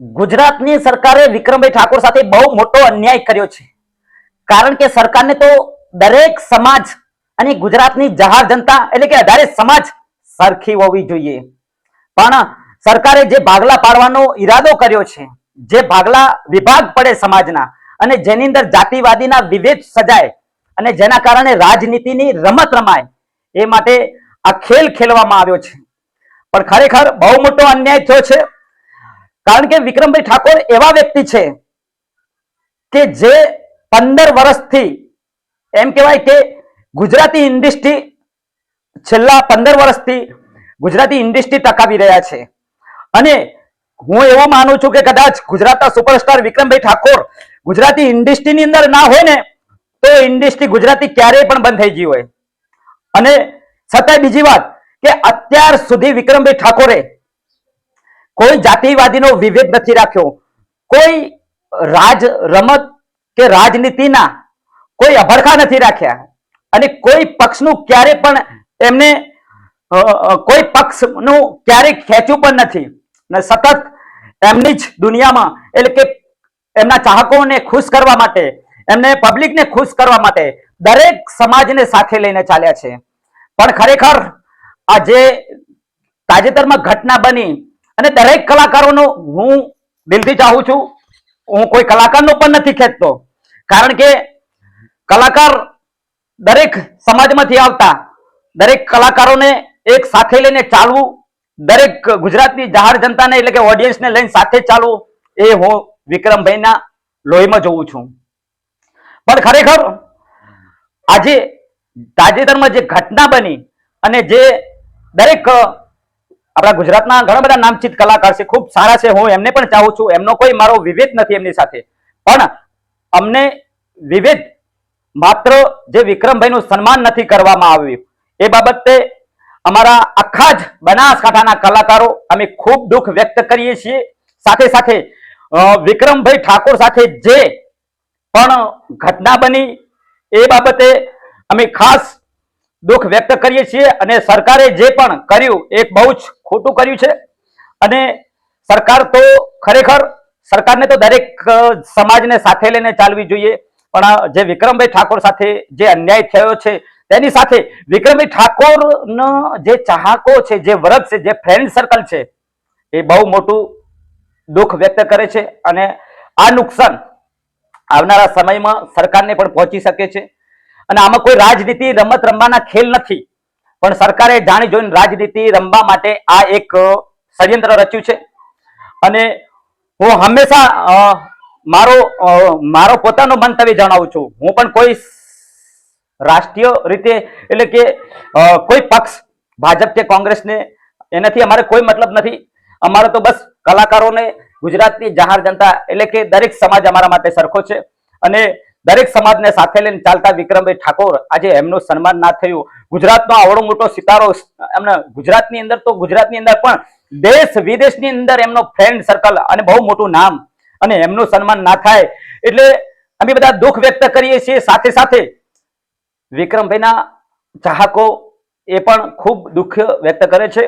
ગુજરાતની સરકારે વિક્રમભાઈ ઠાકોર સાથે બહુ મોટો અન્યાય કર્યો છે. કારણ કે સરકારને તો દરેક સમાજ અને ગુજરાતની જહાર જનતા એટલે કે અઢારે સમાજ સરખી હોવી જોઈએ. પણ સરકારે જે ભાગલા પાડવાનો ઈરાદો કર્યો છે, જે ભાગલા વિભાગ પડે સમાજના અને જેની અંદર જાતિવાદીના વિભેદ સજાય અને જેના કારણે રાજનીતિની રમત રમાય, એ માટે આ ખેલ ખેલવામાં આવ્યો છે. પણ ખરેખર બહુ મોટો અન્યાય થયો છે કારણ કે વિક્રમભાઈ ઠાકોર એવા વ્યક્તિ છે કે જે પંદર વર્ષથી એમ કહેવાય કે ગુજરાતી ઇન્ડસ્ટ્રી છેલ્લા પંદર વર્ષથી ગુજરાતી ઇન્ડસ્ટ્રી ટકાવી રહ્યા છે. અને હું એવું માનું છું કે કદાચ ગુજરાતના સુપરસ્ટાર વિક્રમભાઈ ઠાકોર ગુજરાતી ઇન્ડસ્ટ્રીની અંદર ના હોય ને, તો ઇન્ડસ્ટ્રી ગુજરાતી ક્યારેય પણ બંધ થઈ ગઈ હોય. અને છતાંય બીજી વાત કે અત્યાર સુધી વિક્રમભાઈ ઠાકોરે કોઈ જાતિવાદીનો વિભેદ નથી રાખ્યો. કોઈ રાજ રમત કે રાજનીતિના કોઈ અભરખા નથી રાખ્યા. અને કોઈ પક્ષનું ક્યારે પણ એમને કોઈ પક્ષનું ક્યારેય ખેંચ્યું પણ નથી. ને સતત એમની જ દુનિયામાં, એટલે કે એમના ચાહકોને ખુશ કરવા માટે, એમને પબ્લિકને ખુશ કરવા માટે દરેક સમાજને સાથે લઈને ચાલ્યા છે. પણ ખરેખર આ જે તાજેતરમાં ઘટના બની અને દરેક કલાકારોનો હું દિલથી ચાહું છું, હું કોઈ કલાકારનો પણ નથી ખેંચતો. કારણ કે કલાકાર દરેક સમાજમાંથી આવતા, દરેક કલાકારોને એક સાથે લઈને ચાલવું, દરેક ગુજરાતની જાહેર જનતાને એટલે કે ઓડિયન્સને લઈને સાથે ચાલવું, એ હું વિક્રમભાઈના લોહીમાં જોઉં છું. પણ ખરેખર આજે તાજેતરમાં જે ઘટના બની અને જે દરેક આપણા ગુજરાતના ઘણા બધા નામચીત કલાકાર છે, ખૂબ સારા છે. હું એમને પણ ચાહું છું. એમનો કોઈ મારો વિભેદ નથી એમની સાથે. પણ અમને વિભેદ માત્ર જે વિક્રમભાઈનું સન્માન નથી કરવામાં આવ્યું, એ બાબતે અમારા આખા જ બનાસકાંઠાના કલાકારો અમે ખૂબ દુઃખ વ્યક્ત કરીએ છીએ. સાથે સાથે વિક્રમભાઈ ઠાકોર સાથે જે પણ ઘટના બની, એ બાબતે અમે ખાસ દુઃખ વ્યક્ત કરીએ છીએ અને સરકારે જે પણ કર્યું, એ બહુ જ ખોટું કર્યું છે. અને સરકાર તો ખરેખર, સરકારને તો દરેક સમાજને સાથે લઈને ચાલવી જોઈએ. પણ જે વિક્રમભાઈ ઠાકોર સાથે જે અન્યાય થયો છે, તેની સાથે વિક્રમભાઈ ઠાકોરનો જે ચાહકો છે, જે વર્ગ છે, જે ફ્રેન્ડ સર્કલ છે, એ બહુ મોટું દુઃખ વ્યક્ત કરે છે. અને આ નુકસાન આવનારા સમયમાં સરકારને પણ પહોંચી શકે છે. અને આમાં કોઈ રાજનીતિ રમત રમવાના ખેલ નથી. પણ સરકારે જાણી જોઈને રાજનીતિ રમવા માટે આ એક ષડયંત્ર રચ્યું છે. અને હું હંમેશા મારો મારો પોતાનો મંતવ્ય જણાવું છું. હું પણ કોઈ રાષ્ટ્રીય રીતે એટલે કે કોઈ પક્ષ, ભાજપ કે કોંગ્રેસને, એનાથી અમારે કોઈ મતલબ નથી. અમારે તો બસ કલાકારોને ગુજરાતની જાહેર જનતા એટલે કે દરેક સમાજ અમારા માટે સરખો છે. અને દરેક સમાજને સાથે લઈને ચાલતા વિક્રમભાઈ ઠાકોર આજે એમનું સન્માન ના થયું. ગુજરાતનો આવડો મોટો સિતારો એમને ગુજરાતની અંદર તો ગુજરાતની અંદર પણ દેશ વિદેશની અંદર એમનો ફ્રેન્ડ સર્કલ અને બહુ મોટું નામ અને એમનું સન્માન ના થાય. એટલે અમે બધા દુઃખ વ્યક્ત કરીએ છીએ. સાથે સાથે વિક્રમભાઈના ચાહકો એ પણ ખૂબ દુઃખ વ્યક્ત કરે છે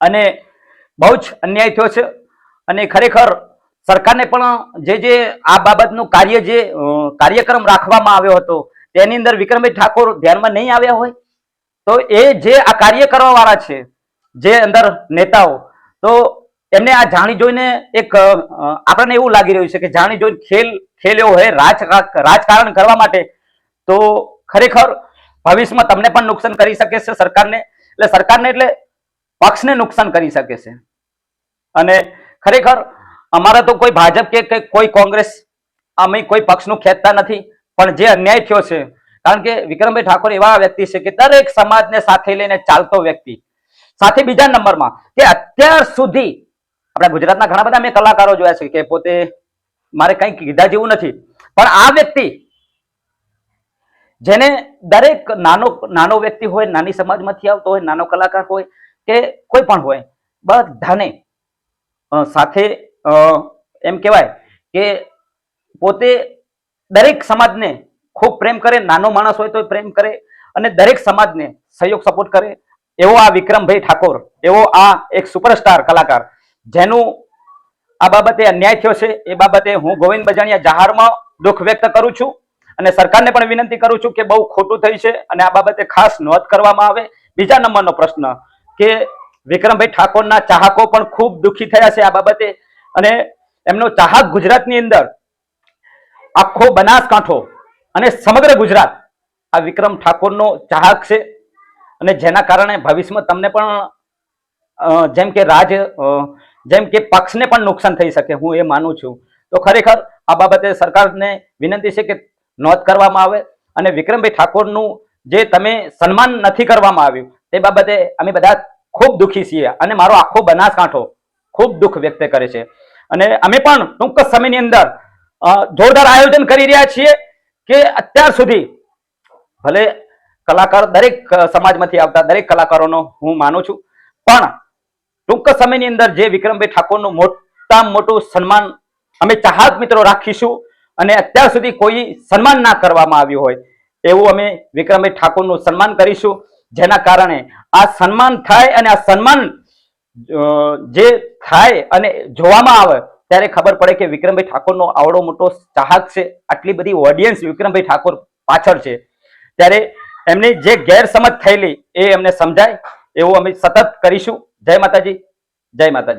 અને બહુ જ અન્યાય થયો છે. અને ખરેખર સરકારને પણ જે જે આ બાબતનું કાર્ય જે કાર્યક્રમ રાખવામાં આવ્યો હતો, તેની અંદર વિક્રમભાઈ ઠાકોર ધ્યાનમાં નહીં આવ્યા હોય, તો એ જે આ કાર્ય કરવાવાળા છે, જે અંદર નેતાઓ, તો એમને આ જાણી જોઈને એક આપણને એવું લાગી રહ્યું છે કે જાણી જોઈને ખેલ ખેલ એવો હોય, રાજ, રાજકારણ કરવા માટે, તો ખરેખર ભવિષ્યમાં તમને પણ નુકસાન કરી શકે છે સરકારને, એટલે સરકારને એટલે પક્ષને નુકસાન કરી શકે છે. અને ખરેખર અમારા તો કોઈ ભાજપ કે કોઈ કોંગ્રેસ, અમે કોઈ પક્ષનું ખેંચતા નથી. પણ જે અન્યાય થયો છે, કારણ કે વિક્રમભાઈ ઠાકોર એવા વ્યક્તિ છે કે દરેક સમાજને સાથે લઈને ચાલતો વ્યક્તિ. સાથે બીજા નંબરમાં કે અત્યાર સુધી, આપણા ગુજરાતના ઘણા બધા મેં કલાકારો જોયા છે કે પોતે મારે કંઈ કીધા જેવું નથી. પણ આ વ્યક્તિ, જેને દરેક નાનો નાનો વ્યક્તિ હોય, નાની સમાજમાંથી આવતો હોય, નાનો કલાકાર હોય, કે કોઈ પણ હોય, બધાને સાથે એમ કહેવાય કે પોતે દરેક સમાજને ખૂબ પ્રેમ કરે, નાનો માણસ હોય તો પ્રેમ કરે અને દરેક સમાજને સહયોગ સપોર્ટ કરે. એવો આ વિક્રમભાઈ ઠાકોર, એવો આ એક સુપરસ્ટાર કલાકાર, જેનું આ બાબતે અન્યાય થયો છે. એ બાબતે હું ગોવિંદ બજાણિયા જાહેરમાં દુઃખ વ્યક્ત કરું છું અને સરકારને પણ વિનંતી કરું છું કે બહુ ખોટું થયું છે અને આ બાબતે ખાસ નોંધ કરવામાં આવે. બીજા નંબરનો પ્રશ્ન કે વિક્રમભાઈ ઠાકોરના ચાહકો પણ ખૂબ દુઃખી થયા છે આ બાબતે. અને એમનો ચાહક ગુજરાતની અંદર આખો બનાસકાંઠો અને સમગ્ર ગુજરાત આ વિક્રમ ઠાકોરનો ચાહક છે. અને જેના કારણે ભવિષ્યમાં તમને પણ જેમ કે રાજ જેમ કે પક્ષને પણ નુકસાન થઈ શકે, હું એ માનું છું. તો ખરેખર આ બાબતે સરકારને વિનંતી છે કે નોંધ કરવામાં આવે અને વિક્રમભાઈ ઠાકોરનું જે તમે સન્માન નથી કરવામાં આવ્યું, તે બાબતે અમે બધા ખૂબ દુઃખી છીએ. અને મારો આખો બનાસકાંઠો ખૂબ દુઃખ વ્યક્ત કરે છે. અને અમે પણ ટૂંક સમયની અંદર જોરદાર આયોજન કરી રહ્યા છીએ કે અત્યાર સુધી ભલે કલાકાર દરેક સમાજમાંથી આવતા દરેક કલાકારોનો હું માનું છું, પણ ટૂંક સમયની અંદર જે વિક્રમભાઈ ઠાકોરનું મોટામાં મોટું સન્માન અમે ચાહક મિત્રો રાખીશું અને અત્યાર સુધી કોઈ સન્માન ના કરવામાં આવ્યું હોય, એવું અમે વિક્રમભાઈ ઠાકોરનું સન્માન કરીશું. જેના કારણે આ સન્માન થાય અને આ સન્માન જે થાય અને જોવામાં આવે, ત્યારે ખબર પડે કે વિક્રમભાઈ ઠાકોરનો આવડો મોટો ચાહક છે. આટલી બધી ઓડિયન્સ વિક્રમભાઈ ઠાકોર પાછળ છે. ત્યારે એમની જે ગેરસમજ થયેલી એ એમને સમજાય. એવું અમે સતત કરીશું. જય માતાજી. જય માતાજી.